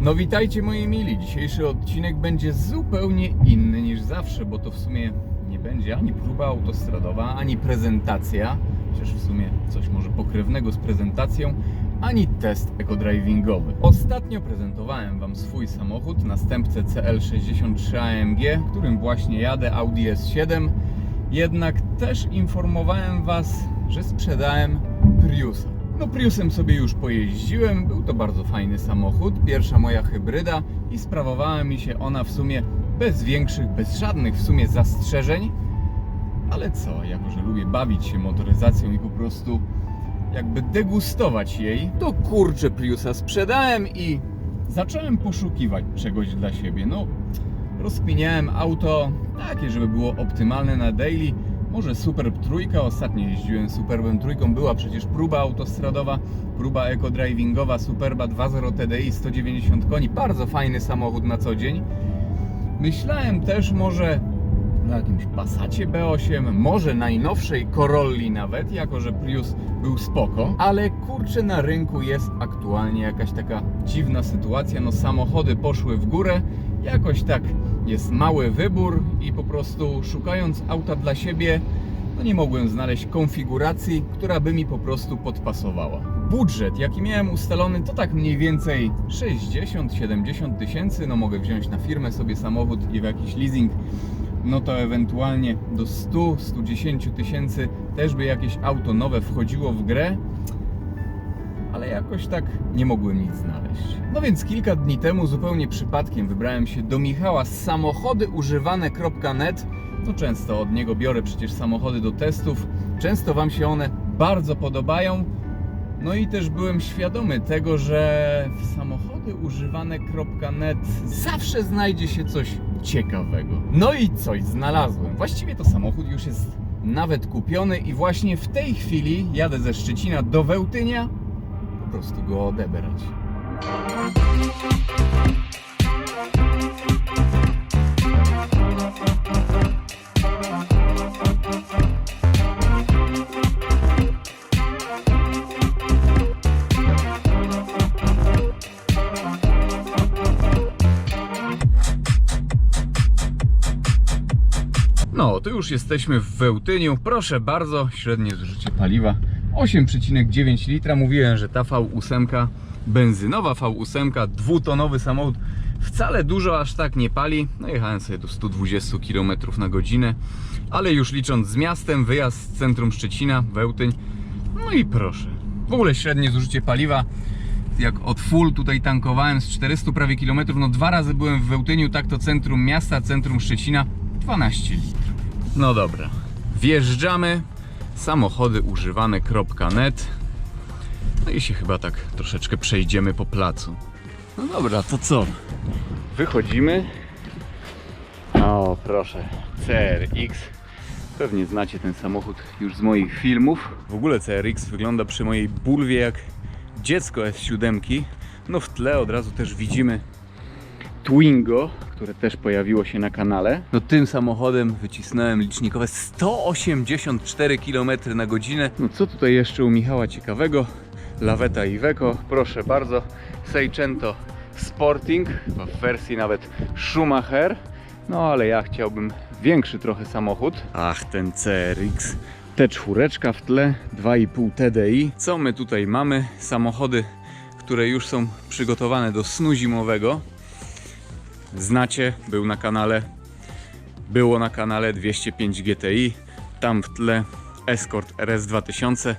No witajcie moi mili. Dzisiejszy odcinek będzie zupełnie inny niż zawsze, bo to w sumie nie będzie ani próba autostradowa, ani prezentacja, chociaż w sumie coś może pokrewnego z prezentacją, ani test ekodrivingowy. Ostatnio prezentowałem Wam swój samochód, następcę CL63 AMG, którym właśnie jadę Audi S7. Jednak też informowałem Was, że sprzedałem Priusa. No Priusem sobie już pojeździłem, był to bardzo fajny samochód, pierwsza moja hybryda i sprawowała mi się ona w sumie bez większych, bez żadnych w sumie zastrzeżeń. Ale co, jako że lubię bawić się motoryzacją i po prostu jakby degustować jej, to kurczę Priusa sprzedałem i zacząłem poszukiwać czegoś dla siebie. No, rozkminiałem auto takie, żeby było optymalne na daily. Może Superb trójka, ostatnio jeździłem Superbem trójką, była przecież próba autostradowa, próba eco-drivingowa Superba 2.0 TDI 190 koni, bardzo fajny samochód na co dzień. Myślałem też może o jakimś Passacie B8, może najnowszej Corolli nawet, jako że Prius był spoko, ale kurczę na rynku jest aktualnie jakaś taka dziwna sytuacja, no samochody poszły w górę, jakoś tak jest mały wybór i po prostu szukając auta dla siebie, no nie mogłem znaleźć konfiguracji, która by mi po prostu podpasowała. Budżet, jaki miałem ustalony, to tak mniej więcej 60-70 tysięcy. No mogę wziąć na firmę sobie samochód i w jakiś leasing, no to ewentualnie do 100-110 tysięcy też by jakieś auto nowe wchodziło w grę ale jakoś tak nie mogłem nic znaleźć. No więc kilka dni temu zupełnie przypadkiem wybrałem się do Michała z samochodyużywane.net. No często od niego biorę przecież samochody do testów. Często Wam się one bardzo podobają. No i też byłem świadomy tego, że w samochodyużywane.net zawsze znajdzie się coś ciekawego. No i coś znalazłem. Właściwie to samochód już jest nawet kupiony i właśnie w tej chwili jadę ze Szczecina do Wełtynia prostu go odebrać. No, to już jesteśmy w Wełtyniu. Proszę bardzo, średnie zużycie paliwa 8,9 litra. Mówiłem, że ta V8 benzynowa V8, dwutonowy samochód wcale dużo aż tak nie pali. No jechałem sobie do 120 km na godzinę, ale już licząc z miastem, wyjazd z centrum Szczecina, Wełtyń. No i proszę. W ogóle średnie zużycie paliwa jak od full tutaj tankowałem z 400 prawie kilometrów, no dwa razy byłem w Wełtyniu, tak to centrum miasta, centrum Szczecina, 12 litrów. No dobra, wjeżdżamy, samochodyużywane.net no i się chyba tak troszeczkę przejdziemy po placu. No dobra, to co? Wychodzimy. O, proszę, CRX. Pewnie znacie ten samochód już z moich filmów. W ogóle CRX wygląda przy mojej bulwie jak dziecko S7. No w tle od razu też widzimy Twingo, które też pojawiło się na kanale. No tym samochodem wycisnąłem licznikowe 184 km na godzinę. No co tutaj jeszcze u Michała ciekawego? Laweta Iveco, proszę bardzo. Seicento Sporting, w wersji nawet Schumacher. No ale ja chciałbym większy trochę samochód. Ach, ten CRX. T4 w tle, 2,5 TDI. Co my tutaj mamy? Samochody, które już są przygotowane do snu zimowego. Znacie, był na kanale, było na kanale 205 GTI, tam w tle Escort RS 2000,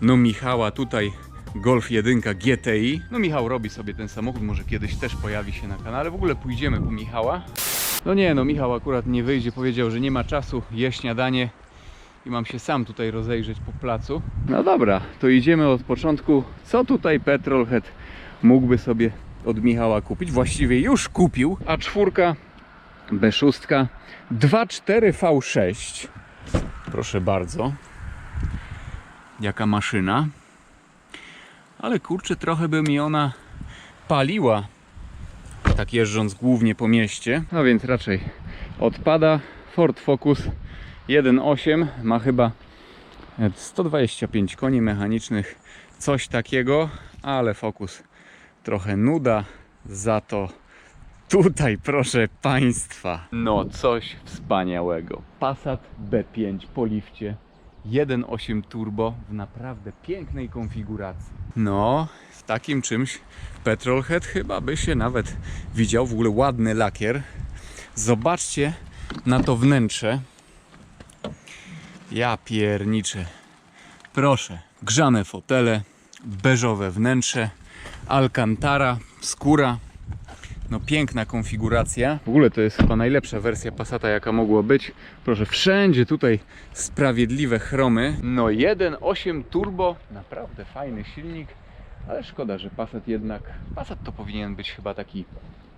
no Michała tutaj Golf 1 GTI. No Michał robi sobie ten samochód, może kiedyś też pojawi się na kanale, w ogóle pójdziemy po Michała. No nie, no Michał akurat nie wyjdzie, powiedział, że nie ma czasu, je śniadanie i mam się sam tutaj rozejrzeć po placu. No dobra, to idziemy od początku. Co tutaj Petrolhead mógłby sobie od Michała kupić? Właściwie już kupił. A4 B6 2.4 V6. Proszę bardzo. Jaka maszyna. Ale kurczę, trochę by mi ona paliła. Tak jeżdżąc głównie po mieście. No więc raczej odpada. Ford Focus 1.8 ma chyba 125 koni mechanicznych, coś takiego, ale Focus trochę nuda, Za to tutaj, proszę Państwa. No, coś wspaniałego. Passat B5 po lifcie. 1.8 turbo w naprawdę pięknej konfiguracji. No, w takim czymś Petrolhead chyba by się nawet widział. W ogóle ładny lakier. Zobaczcie na to wnętrze. Ja pierniczę. Proszę, grzane fotele, beżowe wnętrze, alcantara, skóra. No piękna konfiguracja. W ogóle to jest chyba najlepsza wersja Passata jaka mogła być. Proszę, wszędzie tutaj sprawiedliwe chromy. No 1.8 turbo, naprawdę fajny silnik, ale szkoda, że Passat jednak, Passat to powinien być chyba taki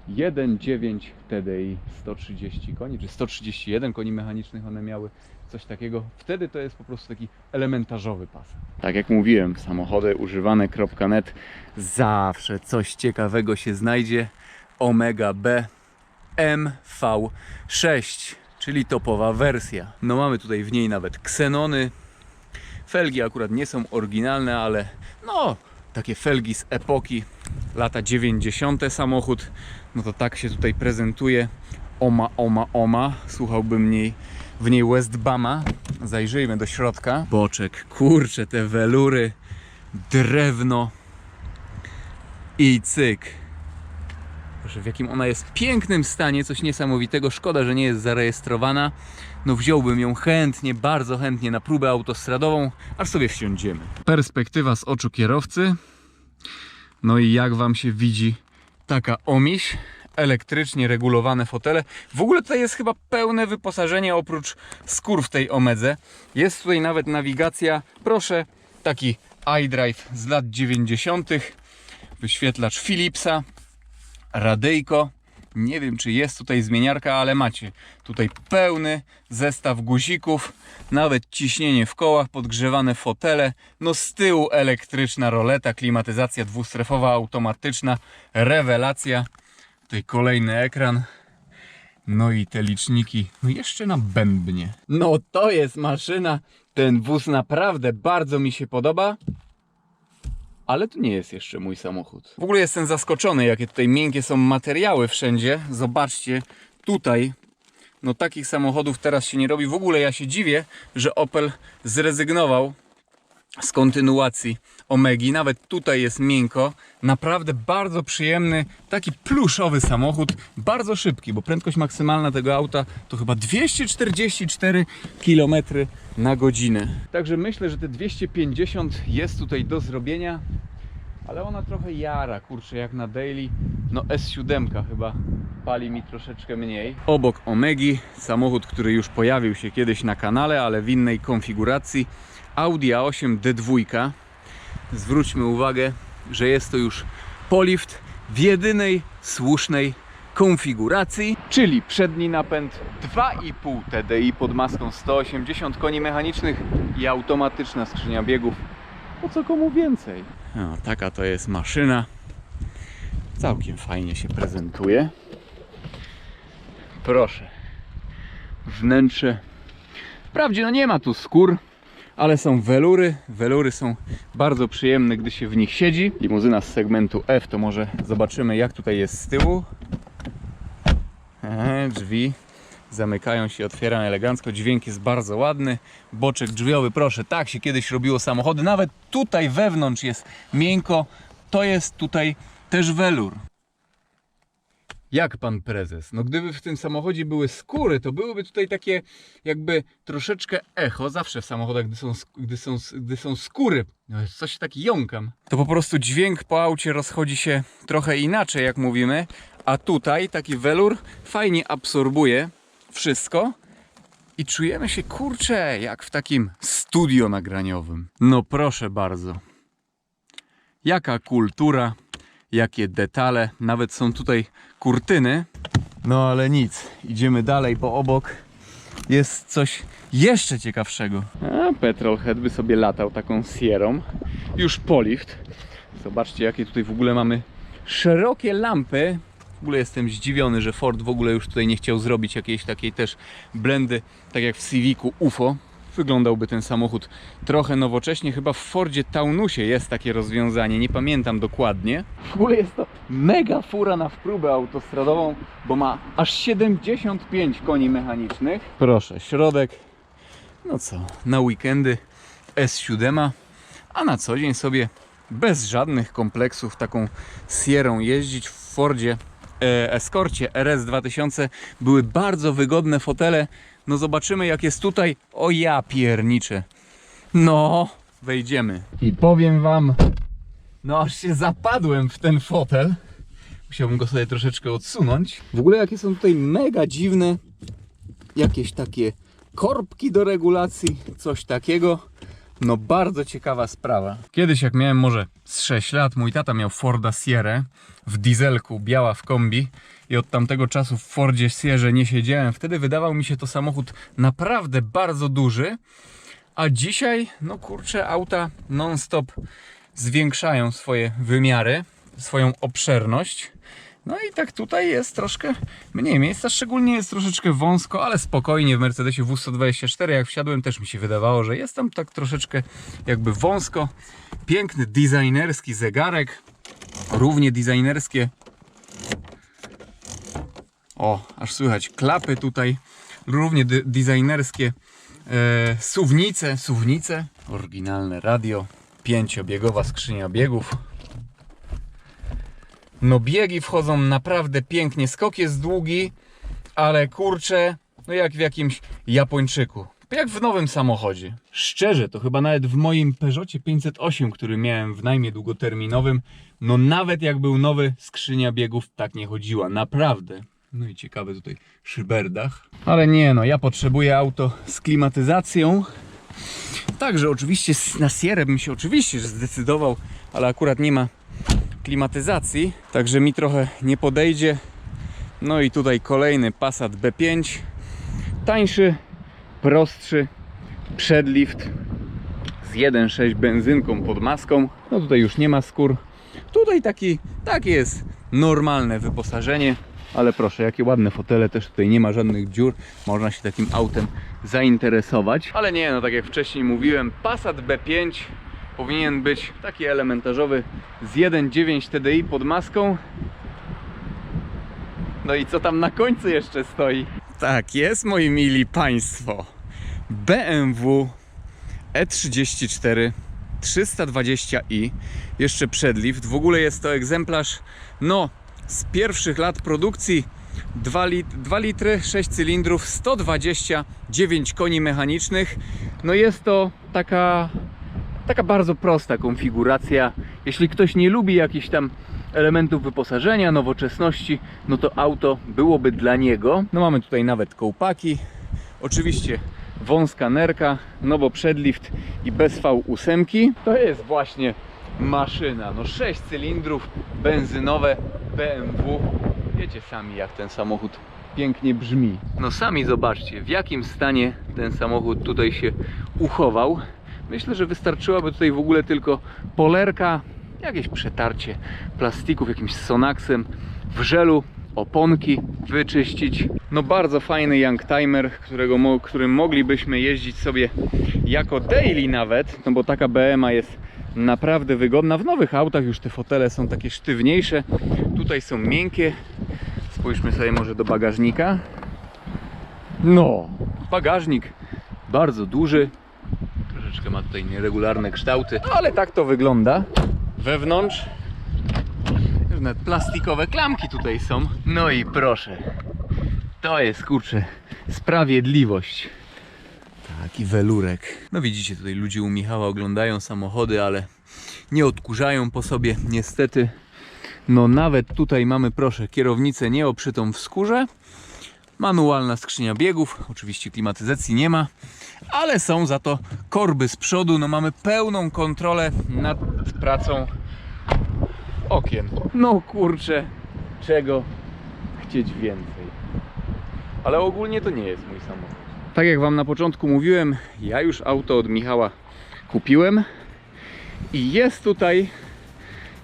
1.9 TDI 130 koni, czy 131 koni mechanicznych one miały, coś takiego. Wtedy to jest po prostu taki elementarzowy Passat. Tak jak mówiłem, samochody używane.net zawsze coś ciekawego się znajdzie. Omega B MV6, czyli topowa wersja. No mamy tutaj w niej nawet ksenony. Felgi akurat nie są oryginalne, ale no, takie felgi z epoki lata 90. samochód. No to tak się tutaj prezentuje. Oma, oma, oma. Słuchałbym niej, w niej Westbama. Zajrzyjmy do środka. Boczek, kurcze, te welury, drewno i cyk. Proszę, w jakim ona jest pięknym stanie, coś niesamowitego. Szkoda, że nie jest zarejestrowana. No wziąłbym ją chętnie, bardzo chętnie na próbę autostradową, aż sobie wsiądziemy. Perspektywa z oczu kierowcy. No i jak Wam się widzi taka omiś, elektrycznie regulowane fotele. W ogóle tutaj jest chyba pełne wyposażenie oprócz skór w tej Omedze. Jest tutaj nawet nawigacja, proszę, taki iDrive z lat 90. Wyświetlacz Philipsa, radyjko. Nie wiem, czy jest tutaj zmieniarka, ale macie tutaj pełny zestaw guzików, nawet ciśnienie w kołach, podgrzewane fotele, no z tyłu elektryczna roleta, klimatyzacja dwustrefowa, automatyczna, rewelacja. Tutaj kolejny ekran. No i te liczniki, no jeszcze na bębnie. No to jest maszyna. Ten wóz naprawdę bardzo mi się podoba. Ale to nie jest jeszcze mój samochód. W ogóle jestem zaskoczony, jakie tutaj miękkie są materiały wszędzie. Zobaczcie, tutaj no takich samochodów teraz się nie robi. W ogóle ja się dziwię, że Opel zrezygnował z kontynuacji Omegi. Nawet tutaj jest miękko. Naprawdę bardzo przyjemny, taki pluszowy samochód. Bardzo szybki, bo prędkość maksymalna tego auta to chyba 244 km na godzinę. Także myślę, że te 250 jest tutaj do zrobienia. Ale ona trochę jara, kurczę, jak na daily. No S7 chyba pali mi troszeczkę mniej. Obok Omegi, samochód, który już pojawił się kiedyś na kanale, ale w innej konfiguracji. Audi A8 D2. Zwróćmy uwagę, że jest to już polift w jedynej słusznej konfiguracji, czyli przedni napęd 2,5 TDI pod maską 180 koni mechanicznych i automatyczna skrzynia biegów. Po co komu więcej? No, taka to jest maszyna. Całkiem fajnie się prezentuje. Proszę. Wnętrze. Wprawdzie no nie ma tu skór, ale są welury. Welury są bardzo przyjemne, gdy się w nich siedzi. Limuzyna z segmentu F, to może zobaczymy jak tutaj jest z tyłu. Ehe, drzwi zamykają się, otwierają elegancko. Dźwięk jest bardzo ładny. Boczek drzwiowy, proszę, tak się kiedyś robiło samochody. Nawet tutaj wewnątrz jest miękko. To jest tutaj też welur. Jak pan prezes? No gdyby w tym samochodzie były skóry, to byłyby tutaj takie jakby troszeczkę echo. Zawsze w samochodach, gdy są, gdy są, gdy są skóry, no coś taki jąkam. To po prostu dźwięk po aucie rozchodzi się trochę inaczej, jak mówimy. A tutaj taki welur fajnie absorbuje wszystko i czujemy się kurcze jak w takim studio nagraniowym. No proszę bardzo. Jaka kultura, jakie detale, nawet są tutaj kurtyny. No ale nic, idziemy dalej, bo obok jest coś jeszcze ciekawszego. A Petrolhead by sobie latał taką Sierą. Już polift. Zobaczcie jakie tutaj w ogóle mamy szerokie lampy. W ogóle jestem zdziwiony, że Ford w ogóle już tutaj nie chciał zrobić jakiejś takiej też blendy, tak jak w Civicu UFO. Wyglądałby ten samochód trochę nowocześnie. Chyba w Fordzie Taunusie jest takie rozwiązanie, nie pamiętam dokładnie. W ogóle jest to mega fura na wpróbę autostradową, bo ma aż 75 koni mechanicznych. Proszę, środek. No co, na weekendy S7, a na co dzień sobie bez żadnych kompleksów taką Sierą jeździć w Fordzie e, Escorcie RS 2000 były bardzo wygodne fotele. No zobaczymy jak jest tutaj. O ja pierniczę. No, wejdziemy. I powiem wam, no aż się zapadłem w ten fotel. Musiałbym go sobie troszeczkę odsunąć. W ogóle jakie są tutaj mega dziwne jakieś takie korbki do regulacji, coś takiego. No bardzo ciekawa sprawa. Kiedyś jak miałem może z 6 lat, mój tata miał Forda Sierra w dieselku, biała w kombi i od tamtego czasu w Fordzie Sierra nie siedziałem. Wtedy wydawał mi się to samochód naprawdę bardzo duży, a dzisiaj, no kurczę, auta non-stop zwiększają swoje wymiary, swoją obszerność. No i tak tutaj jest troszkę mniej miejsca, szczególnie jest troszeczkę wąsko, ale spokojnie w Mercedesie W124 jak wsiadłem też mi się wydawało, że jest tam tak troszeczkę jakby wąsko. Piękny designerski zegarek, równie designerskie o, aż słychać klapy tutaj, równie de- designerskie e, suwnice, suwnice, oryginalne radio, pięciobiegowa skrzynia biegów. No biegi wchodzą naprawdę pięknie, skok jest długi, ale kurczę, no jak w jakimś Japończyku. Jak w nowym samochodzie. Szczerze, to chyba nawet w moim Peugeotie 508, który miałem w najmie długoterminowym, no nawet jak był nowy, skrzynia biegów tak nie chodziła, naprawdę. No i ciekawy tutaj szyberdach. Ale nie no, ja potrzebuję auto z klimatyzacją. Także oczywiście na Sierra bym się oczywiście zdecydował, ale akurat nie ma klimatyzacji, także mi trochę nie podejdzie. No i tutaj kolejny Passat B5. Tańszy, prostszy, przedlift z 1.6 benzynką pod maską. No tutaj już nie ma skór. Tutaj taki, takie jest normalne wyposażenie. Ale proszę, jakie ładne fotele, też tutaj nie ma żadnych dziur. Można się takim autem zainteresować. Ale nie, no tak jak wcześniej mówiłem, Passat B5 powinien być taki elementarzowy z 1.9 TDI pod maską. No i co tam na końcu jeszcze stoi? Tak jest, moi mili państwo. BMW E34 320i, jeszcze przedlift. W ogóle jest to egzemplarz, no, z pierwszych lat produkcji. 2, lit 2 litry, 6 cylindrów, 129 koni mechanicznych. No jest to taka taka bardzo prosta konfiguracja. Jeśli ktoś nie lubi jakichś tam elementów wyposażenia, nowoczesności, no to auto byłoby dla niego. No mamy tutaj nawet kołpaki. Oczywiście wąska nerka, no bo przedlift i bez V8. To jest właśnie maszyna. No 6 cylindrów, benzynowe BMW. Wiecie sami jak ten samochód pięknie brzmi. No sami zobaczcie w jakim stanie ten samochód tutaj się uchował. Myślę, że wystarczyłaby tutaj w ogóle tylko polerka, jakieś przetarcie plastików jakimś sonaksem w żelu, oponki wyczyścić. No bardzo fajny Youngtimer, którego, mo- którym moglibyśmy jeździć sobie jako daily nawet, no bo taka BMA jest naprawdę wygodna. W nowych autach już te fotele są takie sztywniejsze, tutaj są miękkie. Spójrzmy sobie może do bagażnika. No, bagażnik bardzo duży, Troszeczkę ma tutaj nieregularne kształty, ale tak to wygląda. Wewnątrz nawet plastikowe klamki tutaj są. No i proszę, to jest kurczę sprawiedliwość. Taki welurek. No widzicie tutaj ludzie u Michała oglądają samochody, ale nie odkurzają po sobie niestety. No nawet tutaj mamy proszę kierownicę nieoprzytą w skórze. Manualna skrzynia biegów, oczywiście klimatyzacji nie ma, ale są za to korby z przodu. No mamy pełną kontrolę nad pracą okien. No kurczę, czego chcieć więcej. Ale ogólnie to nie jest mój samochód. Tak jak Wam na początku mówiłem, ja już auto od Michała kupiłem i jest tutaj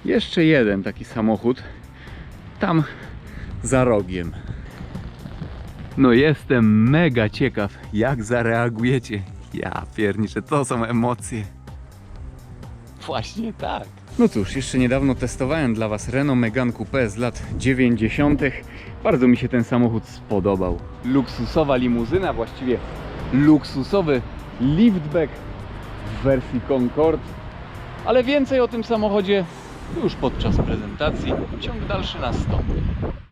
jeszcze jeden taki samochód tam za rogiem. No jestem mega ciekaw, jak zareagujecie, Ja pierniczę, to są emocje. Właśnie tak. No cóż, jeszcze niedawno testowałem dla Was Renault Megane Coupe z lat 90. Bardzo mi się ten samochód spodobał. Luksusowa limuzyna, właściwie luksusowy liftback w wersji Concorde. Ale więcej o tym samochodzie już podczas prezentacji. Ciąg dalszy nastąpi.